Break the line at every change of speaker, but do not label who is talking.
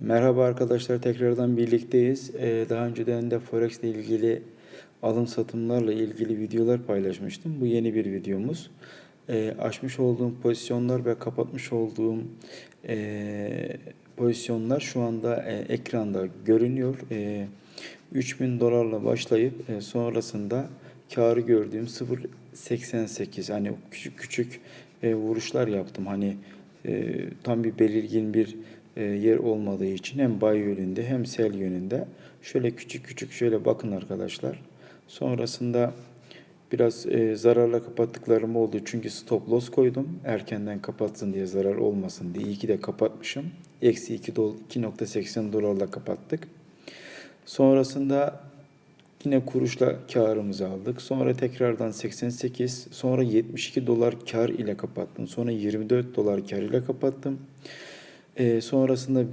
Merhaba arkadaşlar tekrardan birlikteyiz. Ee, daha önceden de Forex ile ilgili alım satımlarla ilgili videolar paylaşmıştım. Bu yeni bir videomuz. Ee, açmış olduğum pozisyonlar ve kapatmış olduğum e, pozisyonlar şu anda e, ekranda görünüyor. E, 3000 dolarla başlayıp e, sonrasında karı gördüğüm 0.88 hani küçük küçük e, vuruşlar yaptım. Hani e, tam bir belirgin bir e, yer olmadığı için hem bay yönünde hem sel yönünde şöyle küçük küçük şöyle bakın arkadaşlar. Sonrasında biraz e, zararla kapattıklarım oldu çünkü stop loss koydum erkenden kapatsın diye zarar olmasın diye. İyi ki de kapatmışım. Eksi 2 dol- 2.80 dolarla kapattık. Sonrasında yine kuruşla karımızı aldık. Sonra tekrardan 88, sonra 72 dolar kar ile kapattım. Sonra 24 dolar kar ile kapattım. Ee, sonrasında